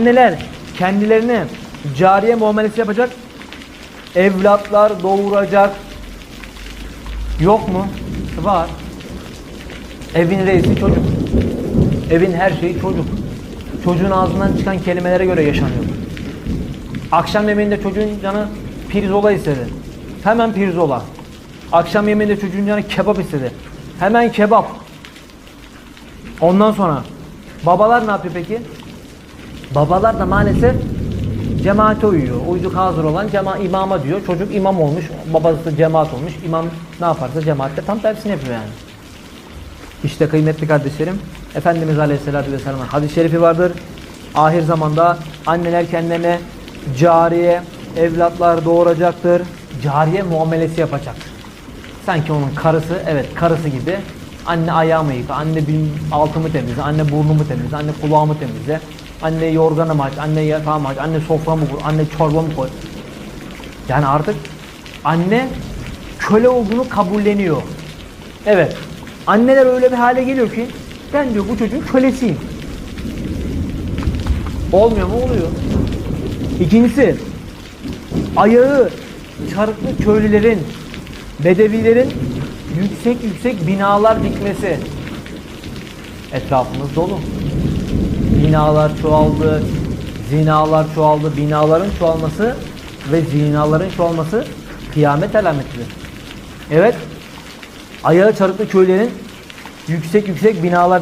Anneler kendilerine cariye muamelesi yapacak. Evlatlar doğuracak. Yok mu? Var. Evin reisi çocuk. Evin her şeyi çocuk. Çocuğun ağzından çıkan kelimelere göre yaşanıyor. Akşam yemeğinde çocuğun canı pirzola istedi. Hemen pirzola. Akşam yemeğinde çocuğun canı kebap istedi. Hemen kebap. Ondan sonra babalar ne yapıyor peki? Babalar da maalesef cemaate uyuyor. Uyduk hazır olan cema imama diyor. Çocuk imam olmuş, babası cemaat olmuş. İmam ne yaparsa cemaatte tam tersini yapıyor yani. İşte kıymetli kardeşlerim, Efendimiz Aleyhisselatü Vesselam'ın hadis-i şerifi vardır. Ahir zamanda anneler kendilerine cariye, evlatlar doğuracaktır. Cariye muamelesi yapacak. Sanki onun karısı, evet karısı gibi. Anne ayağımı yıka, anne altımı temizle, anne burnumu temizle, anne kulağımı temizle. Anne yorganımı aç, anne yatağımı aç, anne soframı kur, anne çorbamı koy. Yani artık anne köle olduğunu kabulleniyor. Evet. Anneler öyle bir hale geliyor ki ben diyor bu çocuğun kölesiyim. Olmuyor mu? Oluyor. İkincisi ayağı çarıklı köylülerin, bedevilerin yüksek yüksek binalar dikmesi. Etrafımız dolu. Binalar çoğaldı, zinalar çoğaldı. Binaların çoğalması ve zinaların çoğalması kıyamet alametidir. Evet, ayağı çarıklı köylerin yüksek yüksek binalar